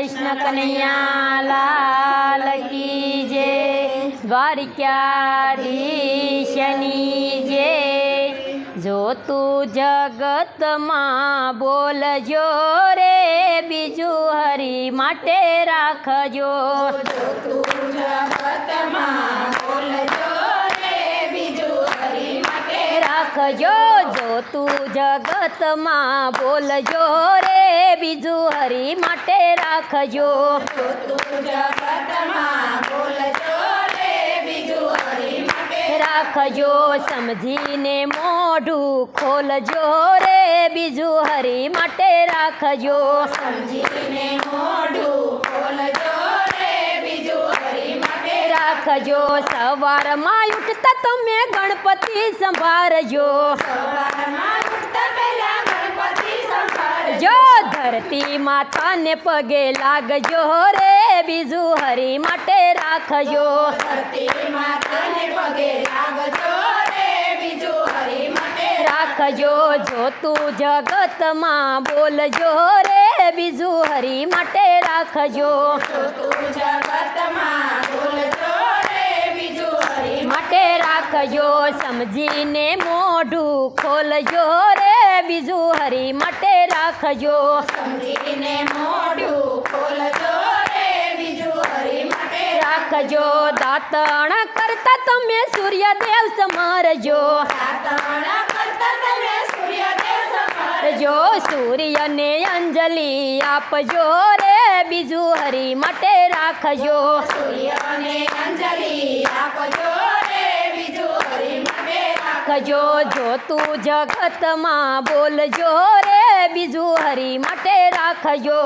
કૃષ્ણ કનૈયા લાલ કી જે દ્વારિકાધીશની જે જોતું જગતમાં બોલજો રે બીજું હરી માટે રાખજો જોતું જગતમાં જો તું જગતમાં બોલજો રે બીજું હરી માટે રાખજો રાખજો સમજીને મોઢું ખોલજો રે બીજું હરી માટે રાખજો સમજીને મોઢું સવારમાં ઊઠતા તમે ગણપતિ સંભાર્યો સવારમાં ઊઠતા પહેલા ગણપતિ સંભાર્યો યો ધરતી માતા ને પગે લાગજો રે બીજુ હરી માટે રાખજો ધરતી માતા ને પગે લાગજો રે બીજુ હરી માટે રાખજો જો તું જગત માં બોલજો રે બીજુ હરી માટે રાખજો તો તુજા જો સમજીને મોઢું ખોલ્યો રે બીજુ હરી મટે રાખજો સમજીને મોઢું ખોલજો રે બીજુ હરી મટે રાખજો દાતણ કરતા તમે સૂર્ય દેવ સમરજો દાતણ કરતા તમે સૂર્ય દેવ સમરજો જો સૂર્યને અંજલી આપજો રે બીજુ હરી મટે રાખજો સૂર્યને અંજલી આપજો રાખજો જોતું જગતમાં બોલજો રે બીજું હરી માટે રાખજો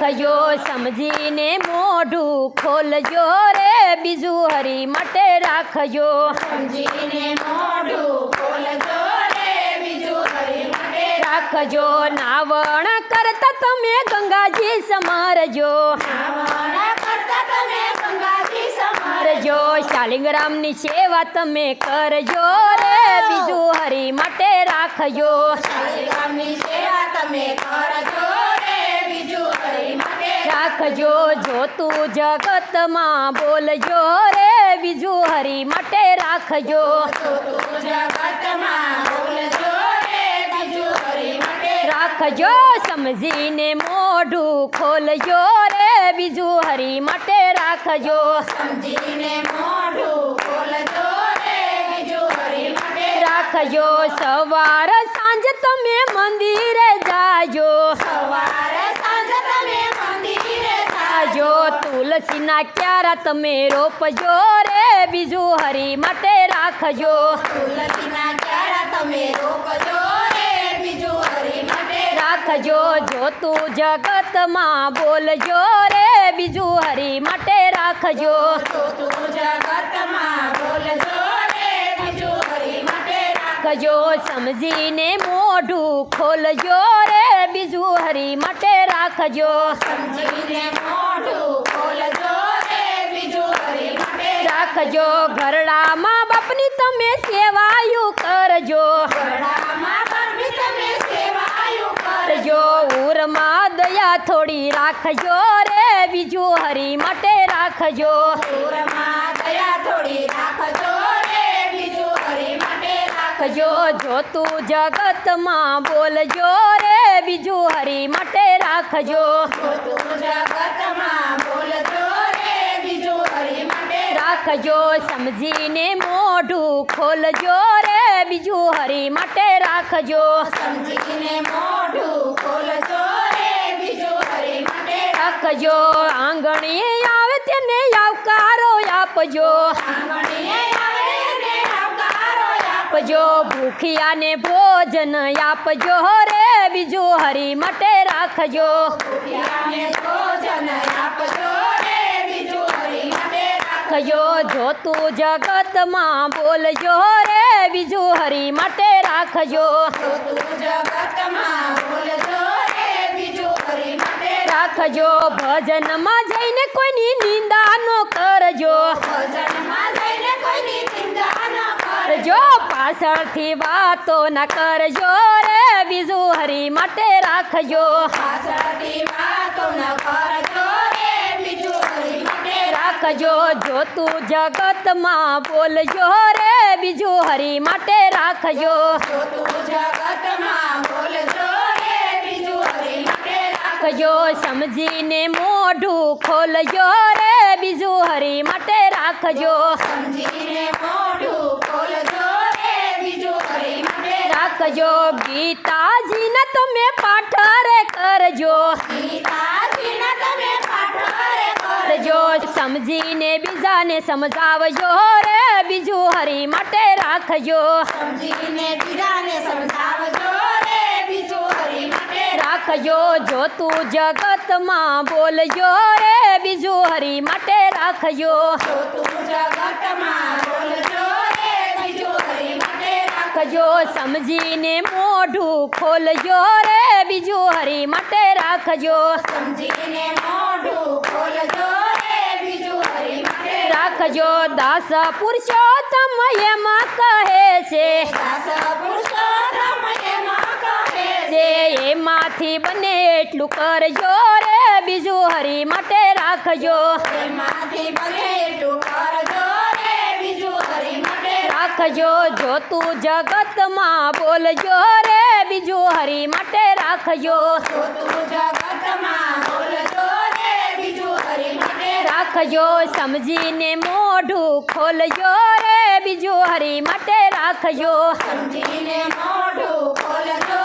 રાખજો સમજીને મોઢું ખોલજો રે બીજું હરી માટે રાખજો સમજીને મોઢું ખોલજો રાખજો નાવણ કરતા તમે ગંગાજી સમારજો નાવણ શાલિગ્રામની સેવા તમે કરજો રે બીજું હરી માટે રાખજો રાખજો જો તું કરજો રાખજો જગતમાં બોલજો રે બીજું હરી માટે રાખજો જગતમાં બોલજો રાખજો સમજીને મોઢું ખોલજો રે બીજું હરી માટે રાખજો સમજીને મોઢું ખોલજો રે બીજું હરી માટે રાખજો સવાર સાંજ તમે મંદિરે જાજો સવાર સાંજ તમે મંદિરે જાજો તુલસીના ક્યારા તમે રોપજો રે બીજું હરી માટે રાખજો તુલસીના જો તું જગતમાં બોલજો રે બીજું હરી માટે રાખજો રાખજો સમજીને મોઢું ખોલજો રે બીજું હરી માટે રાખજો રાખજો ઘરડામાં બાપની તમે સેવાયું કરજો ઘરડામાં રાખજો ઉરમાં દયા થોડી રાખજો રે બીજું હરી માટે રાખજો ઉરમાં દયા થોડી રાખજો રે બીજું હરી માટે રાખજો જોતું જગતમાં બોલજો રે બીજું હરી માટે રાખજો જોતું જગતમાં બોલજો રે બીજું હરી માટે રાખજો સમજીને મોઢું ખોલજો રે બીજું હરી માટે રાખજો સમજીને મોઢું કયો આંગણીએ આવતેને આવકારો આપજો આંગણીએ આવતેને આવકારો આપજો ભૂખિયાને ભોજન આપજો રે બીજુ હરી મટે રાખજો ભૂખિયાને ભોજન આપજો રે બીજુ હરી મટે રાખજો કયો ધોતું જગતમાં બોલજો રે બીજુ હરી મટે રાખજો તો જગતમાં બોલજો રાખજો માં જઈને કોઈની નિંદા ન કરજો કરજો પાછળથી વાતો ન કરજો રે બીજું હરી માટે રાખજો રાખજો જો જોતું જગતમાં બોલજો રે બીજું હરી માટે રાખજો જોતું જગતમાં બોલજો સંજીને મોઢું ખોલ્યો રે બીજુ હરી મટે રાખજો સંજીને મોઢું ખોલજો રે બીજુ હરી મટે રાખજો ગીતાજી ના તને પાઠ રે કરજો ગીતાજી ના તને પાઠ રે કરજો સંજીને બીજાને સમજાવજો રે બીજુ હરી મટે રાખજો સંજીને બીજાને સમજાવજો રાખજો જો તું જગતમાં બોલજો રે બીજું હરી માટે રાખજો રાખજો સમજીને મોઢું ખોલજો રે બીજું હરી માટે રાખજો સમજીને મોઢું ખોલજો રાખજો દાસ પુરુષોત્તમ એમાં કહે છે દાસ પુરુષોત્તમ મારાથી બને એટલું કરજો રે બીજું હરી માટે રાખજો રાખજો જો તું જગતમાં બોલજો રે બીજું હરી માટે રાખજો રાખજો સમજીને મોઢું ખોલજો રે બીજું હરી માટે રાખજો સમજીને મોઢું ખોલજો